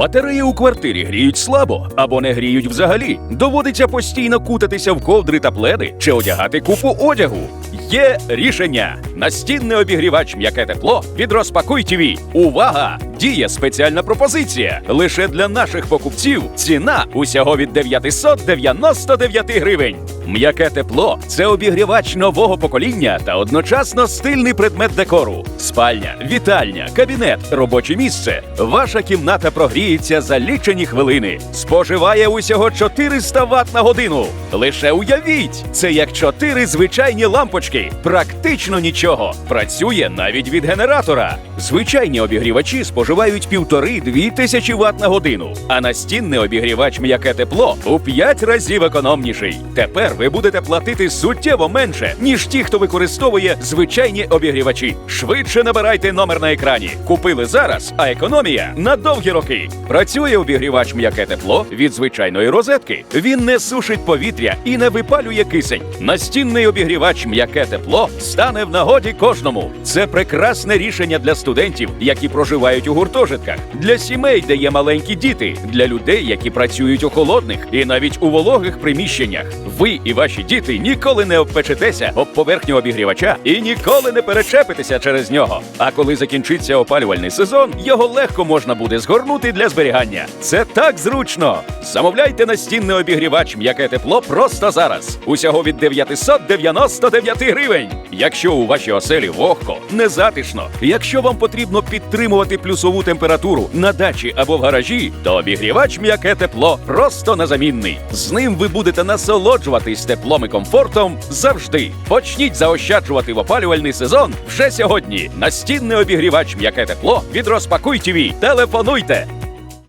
Батареї у квартирі гріють слабо або не гріють взагалі. Доводиться постійно кутатися в ковдри та пледи чи одягати купу одягу. Є рішення. Настінний обігрівач м'яке тепло від Розпакуй ТВ. Увага! Діє спеціальна пропозиція. Лише для наших покупців ціна усього від 999 гривень. М'яке тепло це обігрівач нового покоління та одночасно стильний предмет декору. Спальня, вітальня, кабінет, робоче місце. Ваша кімната прогріється за лічені хвилини. Споживає усього 400 Вт на годину. Лише уявіть, це як чотири звичайні лампочки. Практично нічого. Працює навіть від генератора. Звичайні обігрівачі споживають півтори-дві тисячі Вт на годину, а настінний обігрівач м'яке тепло у 5 разів економніший. Тепер ви будете платити суттєво менше, ніж ті, хто використовує звичайні обігрівачі. Швидше набирайте номер на екрані. Купили зараз, а економія на довгі роки. Працює обігрівач м'яке тепло від звичайної розетки. Він не сушить повітря і не випалює кисень. Настінний обігрівач м'яке тепло стане в нагоді кожному. Це прекрасне рішення для студентів, які проживають у гуртожитках, для сімей, де є маленькі діти, для людей, які працюють у холодних і навіть у вологих приміщеннях. Ви і ваші діти ніколи не обпечетеся об поверхню обігрівача і ніколи не перечепитеся через нього. А коли закінчиться опалювальний сезон, його легко можна буде згорнути для зберігання. Це так зручно. Замовляйте настінний обігрівач м'яке тепло просто зараз. Усього від 999 гривень. Якщо у вашій оселі вогко, незатишно, якщо вам потрібно підтримувати плюсову температуру на дачі або в гаражі, то обігрівач м'яке тепло просто незамінний. З ним ви будете насолоджуватись теплом і комфортом завжди. Почніть заощаджувати в опалювальний сезон вже сьогодні. Настінний обігрівач м'яке тепло від Розпакуй ТВ. Телефонуйте